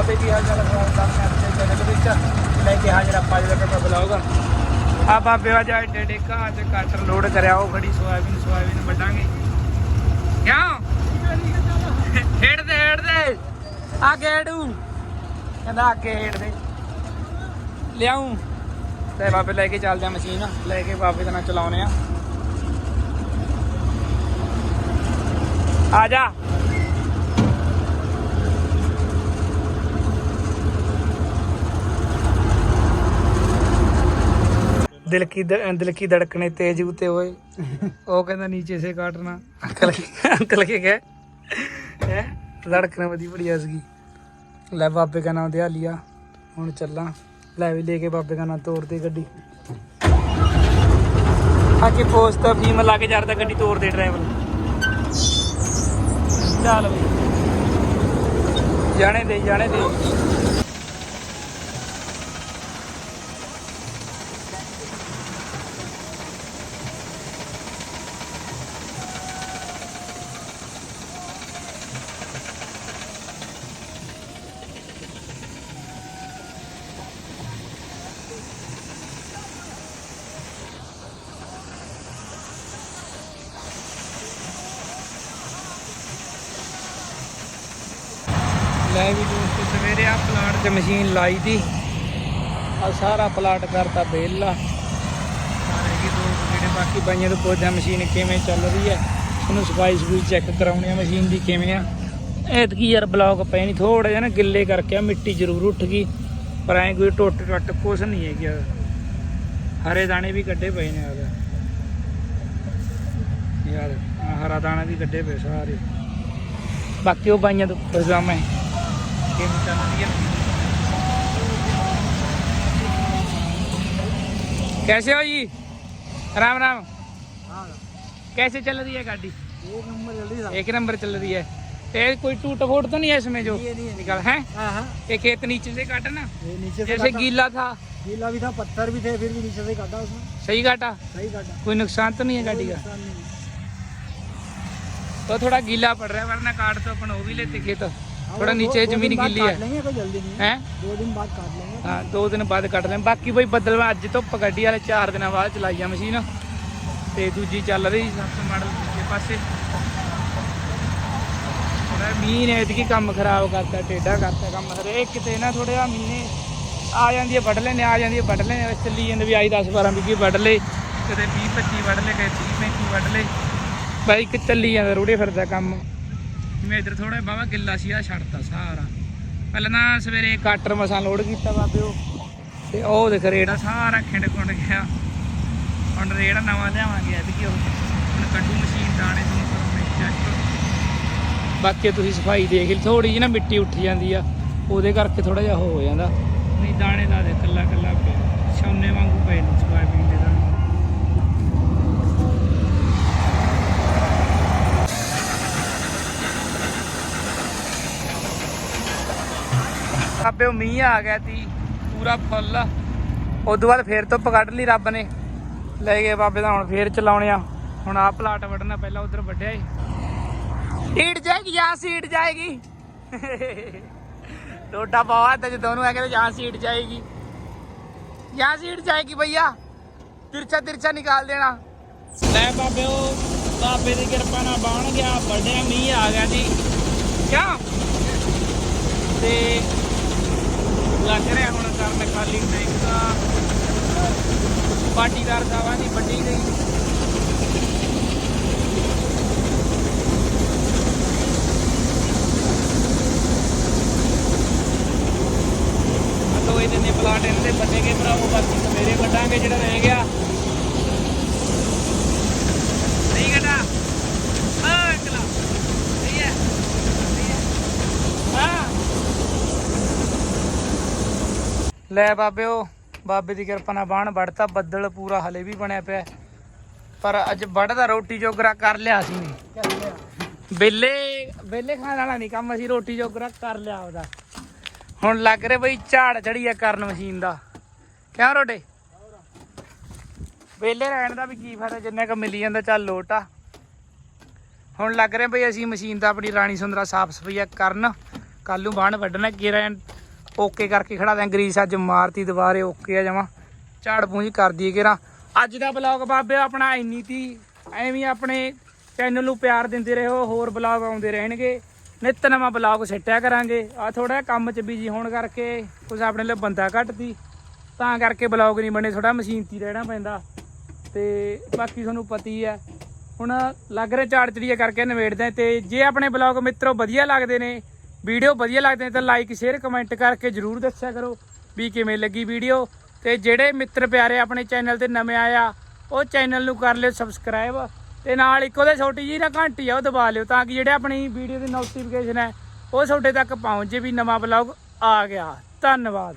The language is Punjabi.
ਬਾਬੇ ਕੀ ਹਾਲ ਚਾਲ ਹੈ ਸਵਾਗਤ ਆਪਣੇ ਚੈਨਲ ਵਿੱਚ ਲੈ ਕੇ ਹਾਜ਼ਰ ਆਪਾਂ ਜਿਹੜਾ ਕਿ ਬਲੌਗ ਆ। ਬਾਬੇ ਵਾ ਜਾ ਏਡੇ ਘਾਹ ਤੇ ਕਟਰ ਲੋਡ ਕਰਿਆ, ਉਹ ਖੜੀ ਸੋਇਆਬੀਨ ਸੋਇਆਬੀਨ ਵੱਢਾਂਗੇ। ਕਿਉਂ? ਖੇਡ ਦੇ ਆ ਗੇੜੂ। ਕਹਿੰਦਾ ਆ ਖੇਡ ਲਿਆਉਂ ਤੇ ਬਾਬੇ ਲੈ ਕੇ ਚੱਲਦੇ ਆ ਮਸ਼ੀਨ। ਲੈ ਕੇ ਬਾਬੇ ਦੇ ਨਾਲ ਚਲਾਉਨੇ ਆ। ਆ ਜਾ। दिल की द- दिल की धड़कने तेज होते हुए ਉਹ ਕਹਿੰਦਾ ਨੀਚੇ ਸੇ ਕਾਟਣਾ ਅੰਕਲ ਅੰਕਲ ਕੇ ਗਏ ਹੈ ਧੜਕਣ ਵਧੀ ਬੜੀ ਹਸਗੀ ਲੈ ਬਾਬੇ ਦਾ ਨਾਮ ਦਿਆ ਲਿਆ ਹੁਣ ਚੱਲਾਂ ਲੈ ਵੀ ਲੈ ਕੇ ਬਾਬੇ ਦਾ ਨਾਮ ਤੋੜ ਦੇ ਗੱਡੀ ਆ ਕੇ ਪੋਸਟ ਫੀਮ ਲਾ ਕੇ ਜਰਦਾ ਗੱਡੀ ਤੋੜ ਦੇ ਡਰਾਈਵਰ ਚੱਲ ਬਈ ਜਾਣੇ ਦੇ ਜਾਣੇ ਦੇ ਲੈ ਵੀ ਦੋਸਤੋ, ਸਵੇਰੇ ਆ ਪਲਾਟ 'ਚ ਮਸ਼ੀਨ ਲਾਈ ਤੀ ਆ ਸਾਰਾ ਪਲਾਟ ਕਰਤਾ ਬੇਲਾ ਸਾਰੇ ਕੀ ਦੋ ਜਿਹੜੇ, ਬਾਕੀ ਬਾਈਆਂ ਤੋਂ ਪੁੱਛਦਾ ਮਸ਼ੀਨ ਕਿਵੇਂ ਚੱਲ ਰਹੀ ਹੈ। ਉਹਨੂੰ ਸਫ਼ਾਈ ਸਫੂਈ ਚੈੱਕ ਕਰਾਉਣੀ ਆ ਮਸ਼ੀਨ ਦੀ ਕਿਵੇਂ ਆ। ਐਤਕੀ ਯਾਰ ਬਲੌਕ ਪਏ ਨਹੀਂ ਥੋੜਾ ਜਿਹਾ ਨਾ ਗਿੱਲੇ ਕਰਕੇ ਆ, ਮਿੱਟੀ ਜ਼ਰੂਰ ਉੱਠ ਗਈ। ਪਰ ਐ ਕੋਈ ਟੁੱਟ ਟੁੱਟ ਕੁਛ ਨਹੀਂ ਹੈਗੀ ਗਿਆ ਹਰੇ ਦਾਣੇ ਵੀ ਕੱਢੇ ਪਏ ਨੇ ਯਾਰ ਯਾਰ ਹਰਾ ਦਾਣਾ ਵੀ ਕੱਢੇ ਪਏ ਸਾਰੇ। ਬਾਕੀ ਉਹ ਬਾਈਆਂ ਤੋਂ ਪੁੱਛਦਾ ਮੈਂ। Game कैसे हो जी? राम राम। हाँ। कैसे चल रही है गाड़ी? एक नंबर चल रही है एक नंबर चल रही है। कोई टूट फूट तो नहीं है इसमें जो निकल है? हाँ, हाँ। ये खेत नीचे से काटा ना? नीचे से जैसे गीला था। गीला भी था पत्थर भी थे फिर भी नीचे से काटा उसमें। सही काटा? सही काटा। कोई नुकसान तो नहीं है गाड़ी का? तो थोड़ा गीला पड़ रहा है वरना काट तो अपन वो भी लेते खेत। थोड़ा वो नीचे दो- दो जमीन दिन बाद गीली काट है लेंगे कोई जल्दी नहीं है हैं दो दिन बाद काट लेंगे ਹਾਂ ਦੋ ਦਿਨ ਬਾਅਦ ਕੱਢ ਲੈ ਬਾਕੀ ਬਈ ਬੱਦਲ ਵਾ ਅੱਜ ਧੁੱਪ ਕੱਢੀ ਵਾਲੇ 4 ਦਿਨਾਂ ਬਾਅਦ ਚਲਾਈ ਆ ਮਸ਼ੀਨ ਤੇ ਦੂਜੀ ਚੱਲ ਰਹੀ ਸੱਤ ਮਾਡਲ ਦੂਜੇ ਪਾਸੇ ਥੋੜਾ ਮੀਂਹ ਨੇ ਇਤਕੀ ਕੰਮ ਖਰਾਬ ਕਰਤਾ ਟੇਡਾ ਕਰਤਾ ਕੰਮ ਹਰੇਕ ਕਿਤੇ ਨਾ ਥੋੜਾ ਜਿਹਾ ਮੀਂਹ ਨੇ ਆ ਜਾਂਦੀ ਹੈ ਵੱਢ ਲੈਨੇ ਆ ਜਾਂਦੀ ਹੈ ਵੱਢ ਲੈਨੇ ਬਸ ਚੱਲੀ ਜਾਂਦੇ ਵੀ ਆਈ 10 12 ਵਿਗੀ ਵੱਢ ਲੈ ਕਦੇ 20 25 ਵੱਢ ਲੈ ਕਦੇ 30 35 ਵੱਢ ਲੈ ਬਾਈ ਇੱਕ ਚੱਲੀ ਜਾਂਦਾ ਰੂੜੇ ਫਿਰਦਾ ਕੰਮ ਜਿਵੇਂ ਇਧਰ ਥੋੜਾ ਬਾਵਾ ਗਿੱਲਾ ਸੀ ਆ ਛੱਡਤਾ ਸਾਰਾ। ਪਹਿਲਾਂ ਨਾ ਸਵੇਰੇ ਕਾਟਰ ਮਸਾਂ ਲੋਡ ਕੀਤਾ ਬਾਬੇ ਉਹ। ਤੇ ਉਹ ਦੇਖ ਰੇੜਾ ਸਾਰਾ ਖਿੰਡ ਖੁੰਡ ਗਿਆ। ਹੁਣ ਰੇੜਾ ਨਵਾਂ ਲਿਆਵਾਂਗੇ ਐਤਕੀ ਉਹ। ਹੁਣ ਕੱਢੂ ਮਸ਼ੀਨ ਦਾਣੇ ਤੁਹਾਨੂੰ ਚੈੱਕ ਬਾਕੀ ਤੁਸੀਂ ਸਫ਼ਾਈ ਦੇਖ ਲਈ ਥੋੜੀ ਜਿਹੀ ਨਾ ਮਿੱਟੀ ਉੱਠ ਜਾਂਦੀ ਆ। ਉਹਦੇ ਕਰਕੇ ਥੋੜਾ ਜਿਹਾ ਹੋ ਜਾਂਦਾ। ਨਹੀਂ, ਦਾਣੇ ਦਾ ਦੇ ਕੱਲਾ ਕੱਲਾ ਛੌਨੇ ਵਾਂਗੂ ਪਏ ਨੇ ਸੋਇਆਬੀਨ ਦੇ ਉਹ ਮੀਂਹ ਆ ਗਿਆ ਤੀ ਪੂਰਾ ਫੁੱਲ। ਉਦੋਂ ਬਾਅਦ ਫੇਰ ਧੁੱਪ ਕੱਢ ਲਈ ਰੱਬ ਨੇ। ਲੈ ਗਏ ਬਾਬੇ ਦਾ ਹੁਣ ਫੇਰ ਚਲਾਉਣੇ ਆ। ਹੁਣ ਆਹ ਪਲਾਟ ਵੱਢਣਾ ਪਹਿਲਾਂ ਉਧਰ ਵੱਢਿਆ ਏ ਈਟ ਜਾਏਗੀ ਜਾਂ ਸੀਟ ਜਾਏਗੀ। ਟੋਟਾ ਪਾਵਾ ਤੇ ਦੋਨੋਂ ਆ ਕੇ ਜਾਂ ਸੀਟ ਜਾਏਗੀ। ਜਾਂ ਸੀਟ ਜਾਏਗੀ ਭਈਆ। ਤਿਰਛਾ ਤਿਰਛਾ ਨਿਕਾਲ ਦੇਣਾ। ਲੈ ਬਾਬੇ ਉਹ ਬਾਬੇ ਦੀ ਕਿਰਪਾ ਨਾਲ ਬਾਣ ਗਿਆ ਵੱਡਿਆ ਮੀਂਹ ਆ ਗਿਆ ਜੀ। ਕਿਆ ਤੇ ਹੁਣ ਕਰਨ ਖਾਲੀ ਟੈਂਕ ਦਾ ਪਾਟੀਦਾਰ ਸਾਵਾ ਦੀ ਵੱਡੀ ਗਈ। ਦੋ ਇਹਦੇ ਨੇ ਪਲਾਟ ਇਹਦੇ ਵੱਡੇ ਗਏ ਭਰਾਵੋ, ਬਾਕੀ ਸਵੇਰੇ ਵੱਢਾਂਗੇ ਜਿਹੜਾ ਰਹਿ ਗਿਆ ਸਹੀ ਗੱਡਾ ਆ ਅੰਕਲਾ ਸਹੀ ਹੈ ਸਹੀ ਹੈ ਹਾਂ ਲੈ ਬਾਬਿਓ, ਬਾਬੇ ਦੀ ਕਿਰਪਾ ਨਾਲ ਬਾਣ ਵੜਤਾ ਬੱਦਲ ਪੂਰਾ ਹਲੇ ਵੀ ਬਣਿਆ ਪਿਆ। ਪਰ ਅੱਜ ਵੜਦਾ ਰੋਟੀ ਜੋਗਰਾ ਕਰ ਲਿਆ ਸੀ ਬੇਲੇ ਬੇਲੇ ਖਾਣ ਵਾਲਾ ਨਹੀਂ ਕੰਮ, ਅਸੀਂ ਰੋਟੀ ਜੋਗਰਾ ਕਰ ਲਿਆ ਉਹਦਾ ਹੁਣ ਲੱਗ ਰਿਹਾ ਬਈ ਝਾੜ ਚੜੀ ਆ ਕਰਨ ਮਸ਼ੀਨ ਦਾ। ਕਿਉਂ ਰੋਡੇ? ਵੇਲੇ ਰਹਿਣ ਦਾ ਵੀ ਕੀ ਫਾਇਦਾ, ਜਿੰਨਾ ਕ ਮਿਲੀ ਜਾਂਦਾ ਚੱਲ ਲੋਟ। ਆ ਹੁਣ ਲੱਗ ਰਿਹਾ ਬਈ ਅਸੀਂ ਮਸ਼ੀਨ ਦਾ ਆਪਣੀ ਰਾਣੀ ਸੁੰਦਰਾ ਸਾਫ਼ ਸਫ਼ਾਈ ਕਰਨ ਕੱਲ ਨੂੰ ਬਾਣ ਵੱਢਣਾ, ਕੀ ਰਹਿਣ ਓਕੇ ਕਰਕੇ ਖੜਾ ਦਿਆਂ, ਗਰੀਸ ਅੱਜ ਮਾਰਤੀ ਦੁਬਾਰੇ, ਓਕੇ ਆ ਜਾਵਾਂ ਝਾੜ ਪੂੰਝ ਕਰ ਦਈਏ ਕਿਰਾ ਅੱਜ ਦਾ ਬਲੌਗ ਬਾਬੇ ਆਪਣਾ ਇੰਨੀ ਤੀ, ਐਵੇਂ ਆਪਣੇ ਚੈਨਲ ਨੂੰ ਪਿਆਰ ਦਿੰਦੇ ਰਹੋ, ਹੋਰ ਬਲੌਗ ਆਉਂਦੇ ਰਹਿਣਗੇ। ਨਿੱਤ ਨਵਾਂ ਬਲੌਗ ਸਿੱਟਿਆ ਕਰਾਂਗੇ। ਆ ਥੋੜਾ ਕੰਮ 'ਚ ਬਿਜ਼ੀ ਹੋਣ ਕਰਕੇ ਕੁਝ ਆਪਣੇ ਲਈ ਬੰਦਾ ਘੱਟ ਤੀ ਤਾਂ ਕਰਕੇ ਬਲੌਗ ਨਹੀਂ ਬਣੇ ਥੋੜਾ ਮਸ਼ੀਨ 'ਤੇ ਰਹਿਣਾ ਪੈਂਦਾ। ਤੇ ਬਾਕੀ ਤੁਹਾਨੂੰ ਪਤੀ ਹੈ ਹੁਣ ਲੱਗ ਰਿਹਾ ਝਾੜ ਚੜੀਆ ਕਰਕੇ ਨਿਬੇੜਦੇ ਹਾਂ ਤੇ ਜੇ ਆਪਣੇ ਬਲੌਗ ਮਿੱਤਰੋ ਵਧੀਆ ਲੱਗਦੇ ਨੇ ਵੀਡੀਓ ਵਧੀਆ ਲੱਗਦੇ ਤਾਂ ਲਾਈਕ ਸ਼ੇਅਰ ਕਮੈਂਟ ਕਰਕੇ ਜਰੂਰ ਦੱਸਿਆ ਕਰੋ ਵੀ ਕਿਵੇਂ ਲੱਗੀ ਵੀਡੀਓ। ਤੇ ਜਿਹੜੇ ਮਿੱਤਰ ਪਿਆਰੇ ਆਪਣੇ ਚੈਨਲ ਤੇ ਨਵੇਂ ਆਇਆ ਉਹ ਚੈਨਲ ਨੂੰ ਕਰ ਲਿਓ ਸਬਸਕ੍ਰਾਈਬ ਤੇ ਨਾਲ ਇੱਕ ਉਹਦੇ ਛੋਟੀ ਜਿਹੀ ਨਾ ਘੰਟੀ ਆ, ਉਹ ਦਬਾ ਲਿਓ ਤਾਂ ਕਿ ਜਿਹੜੇ ਆਪਣੀ ਵੀਡੀਓ ਦੀ ਨੋਟੀਫਿਕੇਸ਼ਨ ਹੈ, ਉਹ ਤੁਹਾਡੇ ਤੱਕ ਪਹੁੰਚ ਜੇ ਵੀ ਨਵਾਂ ਬਲੌਗ ਆ ਗਿਆ। ਧੰਨਵਾਦ।